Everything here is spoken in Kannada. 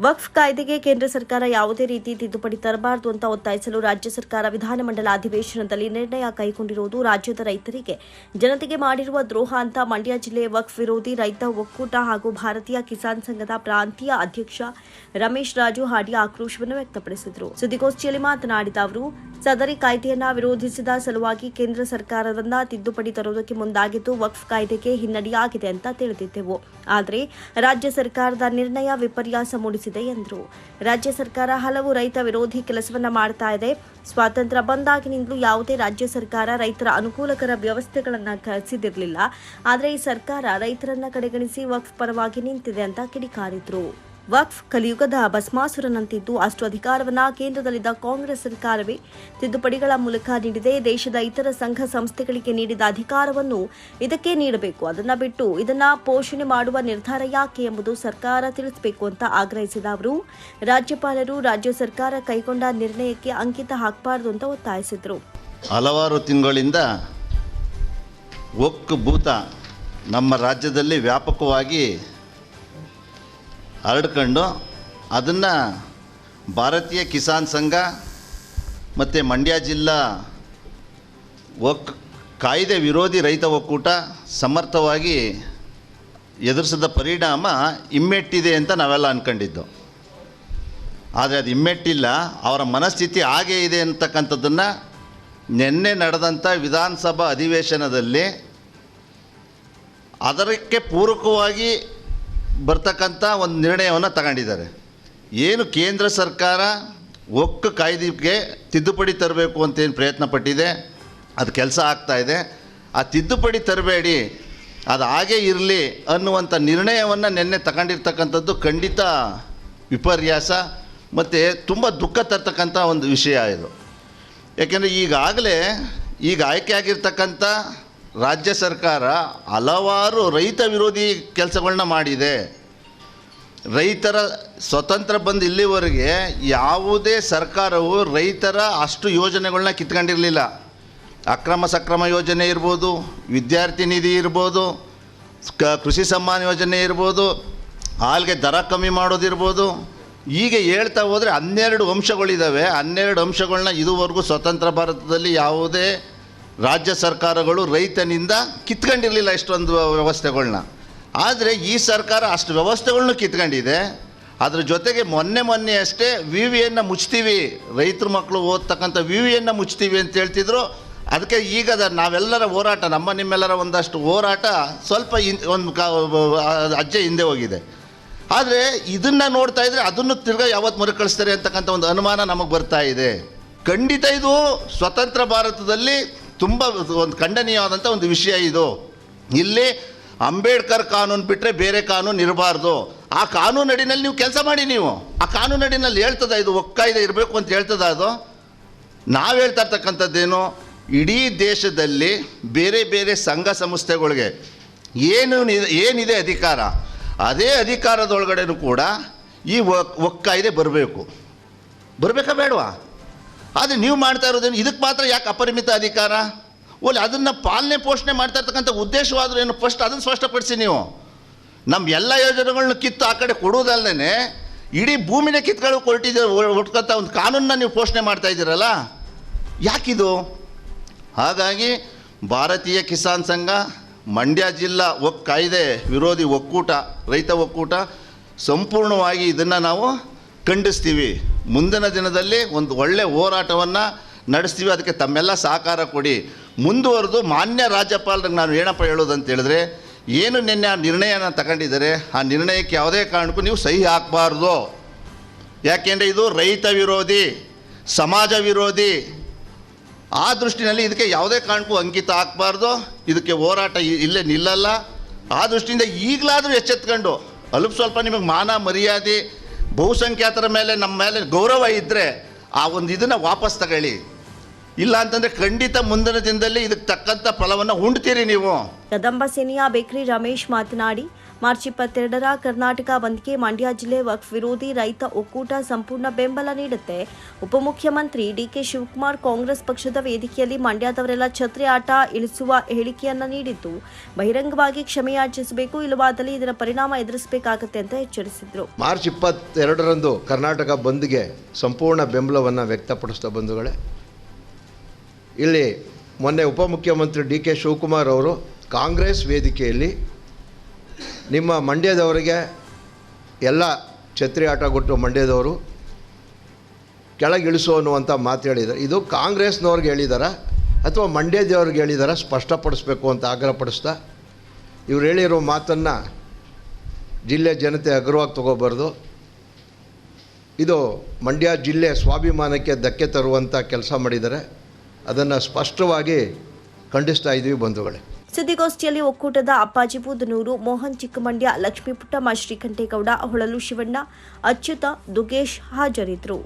ವಕ್ಫ್ ಕಾಯ್ದೆಗೆ ಕೇಂದ್ರ ಸರ್ಕಾರ ಯಾವುದೇ ರೀತಿ ತಿದ್ದುಪಡಿ ತರಬಾರದು ಅಂತ ಒತ್ತಾಯಿಸಲು ರಾಜ್ಯ ಸರ್ಕಾರ ವಿಧಾನಮಂಡಲ ಅಧಿವೇಶನದಲ್ಲಿ ನಿರ್ಣಯ ಕೈಗೊಂಡಿರುವುದು ರಾಜ್ಯದ ರೈತರಿಗೆ, ಜನತೆಗೆ ಮಾಡಿರುವ ದ್ರೋಹ ಅಂತ ಮಂಡ್ಯ ಜಿಲ್ಲೆ ವಕ್ಫ್ ವಿರೋಧಿ ರೈತ ಒಕ್ಕೂಟ ಹಾಗೂ ಭಾರತೀಯ ಕಿಸಾನ್ ಸಂಘದ ಪ್ರಾಂತೀಯ ಅಧ್ಯಕ್ಷ ರಮೇಶ್ ರಾಜು ಹಾಡಿ ಆಕ್ರೋಶವನ್ನು ವ್ಯಕ್ತಪಡಿಸಿದರು. ಸುದ್ದಿಗೋಷ್ಠಿಯಲ್ಲಿ ಮಾತನಾಡಿದ ಅವರು, ಸದರಿ ಕಾಯ್ದೆಯನ್ನ ವಿರೋಧಿಸಿದ ಸಲುವಾಗಿ ಕೇಂದ್ರ ಸರ್ಕಾರದಿಂದ ತಿದ್ದುಪಡಿ ತರುವುದಕ್ಕೆ ಮುಂದಾಗಿದ್ದು ವಕ್ಫ್ ಕಾಯ್ದೆಗೆ ಹಿನ್ನಡೆಯಾಗಿದೆ ಅಂತ ತಿಳಿದಿದ್ದೆವು. ಆದರೆ, ರಾಜ್ಯ ಸರ್ಕಾರದ ನಿರ್ಣಯ ವಿಪರ್ಯಾಸ ಮೂಡಿಸಿದೆ. ಎಂದರು. ರಾಜ್ಯ ಸರ್ಕಾರ ಹಲವು ರೈತ ವಿರೋಧಿ ಕೆಲಸವನ್ನ ಮಾಡ್ತಾ ಇದೆ. ಸ್ವಾತಂತ್ರ್ಯ ಬಂದಾಗಿನಿಂದಲೂ ಯಾವುದೇ ರಾಜ್ಯ ಸರ್ಕಾರ ರೈತರ ಅನುಕೂಲಕರ ವ್ಯವಸ್ಥೆಗಳನ್ನ ಕಲಿಸಿದಿರಲಿಲ್ಲ. ಆದರೆ ಈ ಸರ್ಕಾರ ರೈತರನ್ನ ಕಡೆಗಣಿಸಿ ವಕ್ಫ್ ಪರವಾಗಿ ನಿಂತಿದೆ ಅಂತ ಕಿಡಿಕಾರಿದ್ರು. ವಕ್ಫ್ ಕಲಿಯುಗದ ಭಸ್ಮಾಸುರನಂತಿದ್ದು, ಅಷ್ಟು ಅಧಿಕಾರವನ್ನು ಕೇಂದ್ರದಲ್ಲಿದ್ದ ಕಾಂಗ್ರೆಸ್ ಸರ್ಕಾರವೇ ತಿದ್ದುಪಡಿಗಳ ಮೂಲಕ ನೀಡಿದೆ. ದೇಶದ ಇತರ ಸಂಘ ಸಂಸ್ಥೆಗಳಿಗೆ ನೀಡಿದ ಅಧಿಕಾರವನ್ನು ಇದಕ್ಕೆ ನೀಡಬೇಕು. ಅದನ್ನು ಬಿಟ್ಟು ಇದನ್ನ ಪೋಷಣೆ ಮಾಡುವ ನಿರ್ಧಾರ ಯಾಕೆ ಎಂಬುದು ಸರ್ಕಾರ ತಿಳಿಸಬೇಕು ಅಂತ ಆಗ್ರಹಿಸಿದ ಅವರು. ರಾಜ್ಯಪಾಲರು ರಾಜ್ಯ ಸರ್ಕಾರ ಕೈಗೊಂಡ ನಿರ್ಣಯಕ್ಕೆ ಅಂಕಿತ ಹಾಕಬಾರದು ಅಂತ ಒತ್ತಾಯಿಸಿದರು. ಹಲವಾರು ತಿಂಗಳಿಂದ ಒಕ್ಕು ಭೂತ ನಮ್ಮ ರಾಜ್ಯದಲ್ಲಿ ವ್ಯಾಪಕವಾಗಿ ಹರಡ್ಕೊಂಡು ಅದನ್ನು ಭಾರತೀಯ ಕಿಸಾನ್ ಸಂಘ ಮತ್ತು ಮಂಡ್ಯ ಜಿಲ್ಲಾ ಒಕ್ ಕಾಯ್ದೆ ವಿರೋಧಿ ರೈತ ಒಕ್ಕೂಟ ಸಮರ್ಥವಾಗಿ ಎದುರಿಸಿದ ಪರಿಣಾಮ ಇಮ್ಮೆಟ್ಟಿದೆ ಅಂತ ನಾವೆಲ್ಲ ಅಂದ್ಕೊಂಡಿದ್ದು ಆದರೆ ಅದು ಇಮ್ಮೆಟ್ಟಿಲ್ಲ ಅವರ ಮನಸ್ಥಿತಿ ಹಾಗೇ ಇದೆ ಅಂತಕ್ಕಂಥದ್ದನ್ನು ನಿನ್ನೆ ನಡೆದಂಥ ವಿಧಾನಸಭಾ ಅಧಿವೇಶನದಲ್ಲಿ ಅದಕ್ಕೆ ಪೂರಕವಾಗಿ ಬರ್ತಕ್ಕಂಥ ಒಂದು ನಿರ್ಣಯವನ್ನು ತಗೊಂಡಿದ್ದಾರೆ. ಏನು ಕೇಂದ್ರ ಸರ್ಕಾರ ಒಕ್ಕ ಕಾಯ್ದೆಗೆ ತಿದ್ದುಪಡಿ ತರಬೇಕು ಅಂತೇನು ಪ್ರಯತ್ನ ಪಟ್ಟಿದೆ? ಅದು ಕೆಲಸ ಆಗ್ತಾಯಿದೆ ಆ ತಿದ್ದುಪಡಿ ತರಬೇಡಿ. ಅದು ಹಾಗೇ ಇರಲಿ ಅನ್ನುವಂಥ ನಿರ್ಣಯವನ್ನು ನಿನ್ನೆ ತಗೊಂಡಿರ್ತಕ್ಕಂಥದ್ದು ಖಂಡಿತ ವಿಪರ್ಯಾಸ ಮತ್ತು ತುಂಬ ದುಃಖ ತರ್ತಕ್ಕಂಥ ಒಂದು ವಿಷಯ ಇದು. ಯಾಕೆಂದರೆ ಈಗಾಗಲೇ ಈಗ ಆಯ್ಕೆ ಆಗಿರ್ತಕ್ಕಂಥ ರಾಜ್ಯ ಸರ್ಕಾರ ಹಲವಾರು ರೈತ ವಿರೋಧಿ ಕೆಲಸಗಳನ್ನ ಮಾಡಿದೆ. ರೈತರ ಸ್ವತಂತ್ರ ಬಂದು ಇಲ್ಲಿವರೆಗೆ ಯಾವುದೇ ಸರ್ಕಾರವು ರೈತರ ಅಷ್ಟು ಯೋಜನೆಗಳನ್ನ ಕಿತ್ಕೊಂಡಿರಲಿಲ್ಲ. ಅಕ್ರಮ ಸಕ್ರಮ ಯೋಜನೆ ಇರ್ಬೋದು, ವಿದ್ಯಾರ್ಥಿ ನಿಧಿ ಇರ್ಬೋದು, ಕ ಕೃಷಿ ಸಮ್ಮಾನ ಯೋಜನೆ ಇರ್ಬೋದು, ಹಾಲಿಗೆ ದರ ಕಮ್ಮಿ ಮಾಡೋದಿರ್ಬೋದು. ಹೀಗೆ ಹೇಳ್ತಾ ಹೋದರೆ ಹನ್ನೆರಡು ಅಂಶಗಳಿದ್ದಾವೆ ಹನ್ನೆರಡು ಅಂಶಗಳನ್ನ ಇದುವರೆಗೂ ಸ್ವತಂತ್ರ ಭಾರತದಲ್ಲಿ ಯಾವುದೇ ರಾಜ್ಯ ಸರ್ಕಾರಗಳು ರೈತನಿಂದ ಕಿತ್ಕೊಂಡಿರಲಿಲ್ಲ ಇಷ್ಟೊಂದು ವ್ಯವಸ್ಥೆಗಳನ್ನ ಆದರೆ ಈ ಸರ್ಕಾರ ಅಷ್ಟು ವ್ಯವಸ್ಥೆಗಳನ್ನು ಕಿತ್ಕೊಂಡಿದೆ. ಅದರ ಜೊತೆಗೆ ಮೊನ್ನೆ ಮೊನ್ನೆ ಅಷ್ಟೇ ವಿ ವಿಯನ್ನು ಮುಚ್ತೀವಿ. ರೈತರ ಮಕ್ಕಳು ಓದ್ತಕ್ಕಂಥ ವಿ ವಿಯನ್ನು ಮುಚ್ತೀವಿ ಅಂತ ಹೇಳ್ತಿದ್ರು. ಅದಕ್ಕೆ ಈಗ ನಾವೆಲ್ಲರ ಹೋರಾಟ, ನಮ್ಮ ನಿಮ್ಮೆಲ್ಲರ ಒಂದಷ್ಟು ಹೋರಾಟ ಸ್ವಲ್ಪ ಒಂದು ಕಾ ಅಜ್ಜೆ ಹಿಂದೆ ಹೋಗಿದೆ. ಆದರೆ ಇದನ್ನು ನೋಡ್ತಾ ಇದ್ರೆ ಅದನ್ನು ತಿರ್ಗಾ ಯಾವತ್ತು ಮರುಕಳಿಸ್ತಾರೆ ಅಂತಕ್ಕಂಥ ಒಂದು ಅನುಮಾನ ನಮಗೆ ಬರ್ತಾ ಇದೆ. ಖಂಡಿತ ಇದು ಸ್ವತಂತ್ರ ಭಾರತದಲ್ಲಿ ತುಂಬ ಒಂದು ಖಂಡನೀಯವಾದಂಥ ಒಂದು ವಿಷಯ ಇದು. ಇಲ್ಲಿ ಅಂಬೇಡ್ಕರ್ ಕಾನೂನು ಬಿಟ್ಟರೆ ಬೇರೆ ಕಾನೂನು ಇರಬಾರ್ದು. ಆ ಕಾನೂನಡಿನಲ್ಲಿ ನೀವು ಕೆಲಸ ಮಾಡಿ ನೀವು. ಆ ಕಾನೂನಡಿನಲ್ಲಿ ಹೇಳ್ತದ ಇದು ಒಕ್ಕಾಯ್ದೆ ಇರಬೇಕು ಅಂತ ಹೇಳ್ತದ ಅದು? ನಾವು ಹೇಳ್ತಾ ಇರ್ತಕ್ಕಂಥದ್ದೇನು? ಇಡೀ ದೇಶದಲ್ಲಿ ಬೇರೆ ಬೇರೆ ಸಂಘ ಸಂಸ್ಥೆಗಳಿಗೆ ಏನು ಏನಿದೆ ಅಧಿಕಾರ? ಅದೇ ಅಧಿಕಾರದೊಳಗಡೆನೂ ಕೂಡ ಈ ಒಕ್ ಒಕ್ಕಾಯ್ದೆ ಬರಬೇಕು. ಬರಬೇಕಾ ಬೇಡವಾ? ಆದರೆ ನೀವು ಮಾಡ್ತಾ ಇರೋದೇನು? ಇದಕ್ಕೆ ಮಾತ್ರ ಯಾಕೆ ಅಪರಿಮಿತ ಅಧಿಕಾರ? ಓಲಿ, ಅದನ್ನು ಪಾಲನೆ, ಪೋಷಣೆ ಮಾಡ್ತಾ ಇರ್ತಕ್ಕಂಥ ಉದ್ದೇಶವಾದರೂ ಏನು? ಫಸ್ಟ್ ಅದನ್ನು ಸ್ಪಷ್ಟಪಡಿಸಿ ನೀವು. ನಮ್ಮ ಎಲ್ಲ ಯೋಜನೆಗಳನ್ನ ಕಿತ್ತು ಆ ಕಡೆ ಕೊಡುವುದಲ್ಲದೇ ಇಡೀ ಭೂಮಿನ ಕಿತ್ಗಳು ಕೊಟ್ಟಿದ್ದೀರ ಒಟ್ಕಂತ ಒಂದು ಕಾನೂನನ್ನ ನೀವು ಪೋಷಣೆ ಮಾಡ್ತಾ ಇದ್ದೀರಲ್ಲ? ಯಾಕಿದು? ಹಾಗಾಗಿ ಭಾರತೀಯ ಕಿಸಾನ್ ಸಂಘ, ಮಂಡ್ಯ ಜಿಲ್ಲಾ ಒ ಕಾಯ್ದೆ ವಿರೋಧಿ ಒಕ್ಕೂಟ, ರೈತ ಒಕ್ಕೂಟ ಸಂಪೂರ್ಣವಾಗಿ ಇದನ್ನು ನಾವು ಖಂಡಿಸ್ತೀವಿ. ಮುಂದಿನ ದಿನದಲ್ಲಿ ಒಂದು ಒಳ್ಳೆ ಹೋರಾಟವನ್ನು ನಡೆಸ್ತೀವಿ, ಅದಕ್ಕೆ ತಮ್ಮೆಲ್ಲ ಸಹಕಾರ ಕೊಡಿ. ಮುಂದುವರೆದು ಮಾನ್ಯ ರಾಜ್ಯಪಾಲರಿಗೆ ನಾನು ಏನಪ್ಪ ಹೇಳೋದು ಅಂತ ಹೇಳಿದ್ರೆ, ಏನು ನಿನ್ನೆ ಆ ನಿರ್ಣಯನ ತಗೊಂಡಿದ್ದಾರೆ, ಆ ನಿರ್ಣಯಕ್ಕೆ ಯಾವುದೇ ಕಾರಣಕ್ಕೂ ನೀವು ಸಹಿ ಹಾಕಬಾರ್ದು. ಯಾಕೆಂದರೆ ಇದು ರೈತ ವಿರೋಧಿ, ಸಮಾಜ ವಿರೋಧಿ. ಆ ದೃಷ್ಟಿನಲ್ಲಿ ಇದಕ್ಕೆ ಯಾವುದೇ ಕಾರಣಕ್ಕೂ ಅಂಕಿತ ಹಾಕಬಾರ್ದು. ಇದಕ್ಕೆ ಹೋರಾಟ ಇಲ್ಲೇ ನಿಲ್ಲಲ್ಲ. ಆ ದೃಷ್ಟಿಯಿಂದ ಈಗಲಾದರೂ ಎಚ್ಚೆತ್ಕೊಂಡು, ಅಲ್ಪ ಸ್ವಲ್ಪ ನಿಮಗೆ ಮಾನ ಮರ್ಯಾದೆ, ಬಹುಸಂಖ್ಯಾತರ ಮೇಲೆ ನಮ್ಮ ಮೇಲೆ ಗೌರವ ಇದ್ದರೆ ಆ ಒಂದು ಇದನ್ನು ವಾಪಸ್ ತಗೊಳ್ಳಿ. ಇಲ್ಲ ಅಂತಂದ್ರೆ ಖಂಡಿತ ಮುಂದಿನ ದಿನದಲ್ಲಿ ಇದಕ್ಕೆ ತಕ್ಕಂಥ ಫಲವನ್ನು ಉಣ್ತೀರಿ ನೀವು. ಕದಂಬ ಸೇನೆಯ ಬೇಕ್ರಿ ರಮೇಶ್ ಮಾತನಾಡಿ ಮಾರ್ಚ್ ಇಪ್ಪತ್ತೆರಡರ ಕರ್ನಾಟಕ ಬಂದ್ಗೆ ಮಂಡ್ಯ ಜಿಲ್ಲೆ ವಕ್ಫ್ ವಿರೋಧಿ ರೈತ ಒಕ್ಕೂಟ ಸಂಪೂರ್ಣ ಬೆಂಬಲ ನೀಡುತ್ತೆ. ಉಪಮುಖ್ಯಮಂತ್ರಿ ಡಿಕೆ ಶಿವಕುಮಾರ್ ಕಾಂಗ್ರೆಸ್ ಪಕ್ಷದ ವೇದಿಕೆಯಲ್ಲಿ ಮಂಡ್ಯದವರೆಲ್ಲ ಛತ್ರಿ ಆಟ ಇಳಿಸುವ ಹೇಳಿಕೆಯನ್ನ ನೀಡಿದ್ದು ಬಹಿರಂಗವಾಗಿ ಕ್ಷಮೆಯಾಚಿಸಬೇಕು ಇಲ್ಲವಾದಲ್ಲಿ ಇದರ ಪರಿಣಾಮ ಎದುರಿಸಬೇಕಾಗತ್ತೆ ಅಂತ ಎಚ್ಚರಿಸಿದ್ರು. ಮಾರ್ಚ್ ಇಪ್ಪತ್ತೆರಡರಂದು ಕರ್ನಾಟಕ ಬಂದ್ಗೆ ಸಂಪೂರ್ಣ ಬೆಂಬಲವನ್ನು ವ್ಯಕ್ತಪಡಿಸಿದ ಬಂಧುಗಳೇ ಇಲ್ಲಿ ಮೊನ್ನೆ ಉಪಮುಖ್ಯಮಂತ್ರಿ ಡಿ ಕೆ ಶಿವಕುಮಾರ್ ಅವರು ಕಾಂಗ್ರೆಸ್ ವೇದಿಕೆಯಲ್ಲಿ ನಿಮ್ಮ ಮಂಡ್ಯದವರಿಗೆ ಎಲ್ಲ ಛತ್ರಿ ಆಟ ಕೊಟ್ಟು ಮಂಡ್ಯದವರು ಕೆಳಗಿಳಿಸು ಅನ್ನುವಂಥ ಮಾತು ಹೇಳಿದ್ದಾರೆ. ಇದು ಕಾಂಗ್ರೆಸ್ನವ್ರಿಗೆ ಹೇಳಿದಾರ ಅಥವಾ ಮಂಡ್ಯದವ್ರಿಗೆ ಹೇಳಿದಾರ ಸ್ಪಷ್ಟಪಡಿಸ್ಬೇಕು ಅಂತ ಆಗ್ರಹಪಡಿಸ್ತಾ ಇವ್ರು ಹೇಳಿರೋ ಮಾತನ್ನು ಜಿಲ್ಲೆ ಜನತೆ ಅಗ್ರವಾಗಿ ತಗೋಬಾರ್ದು. ಇದು ಮಂಡ್ಯ ಜಿಲ್ಲೆ ಸ್ವಾಭಿಮಾನಕ್ಕೆ ಧಕ್ಕೆ ತರುವಂಥ ಕೆಲಸ ಮಾಡಿದ್ದಾರೆ. ಅದನ್ನು ಸ್ಪಷ್ಟವಾಗಿ ಖಂಡಿಸ್ತಾ ಇದ್ದೀವಿ ಬಂಧುಗಳೇ. ಸುದ್ದಿಗೋಷ್ಠಿಯಲ್ಲಿ ಒಕ್ಕೂಟದ ಅಪ್ಪಾಜಿ ಬೂದನೂರು ಮೋಹನ್ ಚಿಕ್ಕಮಂಡ್ಯ, ಲಕ್ಷ್ಮೀಪುಟ್ಟಮ್ಮ ಶ್ರೀಕಂಠೇಗೌಡ, ಹೊಳಲು ಶಿವಣ್ಣ, ಅಚ್ಯುತ, ದುಗೇಶ್ ಹಾಜರಿದ್ದರು.